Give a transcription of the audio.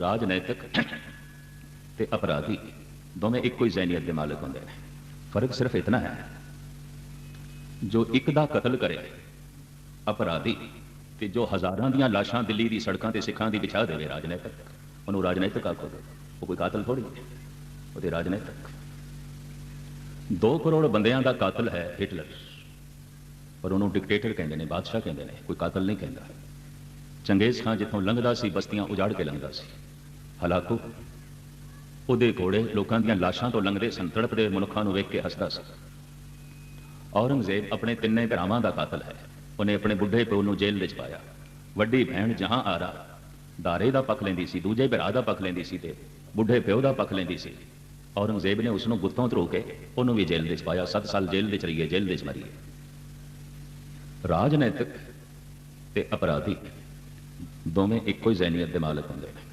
ਰਾਜਨੈਤਿਕ ਤੇ ਅਪਰਾਧੀ ਦੋਵੇਂ ਇੱਕੋ ਹੀ ਜ਼ਹਿਨੀਅਤ ਦੇ ਮਾਲਕ ਹੁੰਦੇ ਨੇ। ਫ਼ਰਕ ਸਿਰਫ ਇਤਨਾ ਹੈ, ਜੋ ਇੱਕ ਦਾ ਕਤਲ ਕਰੇ, ਅਪਰਾਧੀ ਤੇ ਜੋ ਹਜ਼ਾਰਾਂ ਦੀਆਂ ਲਾਸ਼ਾਂ ਦਿੱਲੀ ਦੀ ਸੜਕਾਂ ਤੇ ਸਿੱਖਾਂ ਦੀ ਵਿਛਾ ਦੇਵੇ ਰਾਜਨੈਤਿਕ ਉਹਨੂੰ ਰਾਜਨੈਤਿਕ ਆਖੋਗੇ ਉਹ ਕੋਈ ਕਾਤਲ ਥੋੜੀ ਉਹਦੇ ਰਾਜਨੈਤਿਕ 2 ਕਰੋੜ ਬੰਦਿਆਂ ਦਾ ਕਾਤਲ ਹੈ ਹਿਟਲਰ ਪਰ ਉਹਨੂੰ ਡਿਕਟੇਟਰ ਕਹਿੰਦੇ ਨੇ, ਬਾਦਸ਼ਾਹ ਕਹਿੰਦੇ ਨੇ, ਕੋਈ ਕਾਤਲ ਨਹੀਂ ਕਹਿੰਦਾ। ਚੰਗੇਜ਼ ਖਾਨ ਜਿੱਥੋਂ ਲੰਘਦਾ ਸੀ, ਬਸਤੀਆਂ ਉਜਾੜ ਕੇ ਲੰਘਦਾ ਸੀ। ਹਲਾਕੂ ਉਹਦੇ ਘੋੜੇ ਲੋਕਾਂ ਦੀਆਂ ਲਾਸ਼ਾਂ ਤੋਂ ਲੰਘਦੇ ਸਨ ਤੜਪਦੇ ਮਨੁੱਖਾਂ ਨੂੰ ਵੇਖ ਕੇ ਹੱਸਦਾ ਸੀ। ਔਰੰਗਜ਼ੇਬ ਆਪਣੇ ਤਿੰਨੇ ਭਰਾਵਾਂ ਦਾ ਕਾਤਲ ਹੈ। ਉਹਨੇ ਆਪਣੇ ਬੁੱਢੇ ਪਿਓ ਨੂੰ ਜੇਲ੍ਹ ਵਿੱਚ ਪਾਇਆ। ਵੱਡੀ ਭੈਣ ਜਹਾਂ ਆਰਾ ਦਾਰੇ ਦਾ ਪੱਖ ਲੈਂਦੀ ਸੀ, ਦੂਜੇ ਭਰਾ ਦਾ ਪੱਖ ਲੈਂਦੀ ਸੀ ਤੇ ਬੁੱਢੇ ਪਿਓ ਦਾ ਪੱਖ ਲੈਂਦੀ ਸੀ। ਔਰੰਗਜ਼ੇਬ ਨੇ ਉਸ ਨੂੰ ਗੁੱਤੋਂ ਧਰੋ ਕੇ ਉਹਨੂੰ ਵੀ ਜੇਲ੍ਹ ਵਿੱਚ ਪਾਇਆ। 7 ਸਾਲ ਜੇਲ੍ਹ ਵਿੱਚ ਰਹੀ ਹੈ ਜੇਲ੍ਹ ਵਿੱਚ ਮਰੀ ਹੈ ਰਾਜਨੈਤਿਕ ਤੇ ਅਪਰਾਧੀ ਦੋਵੇਂ ਇੱਕੋ ਹੀ ਜ਼ਹਿਨੀਅਤ ਦੇ ਮਾਲਕ ਹੁੰਦੇ ਨੇ।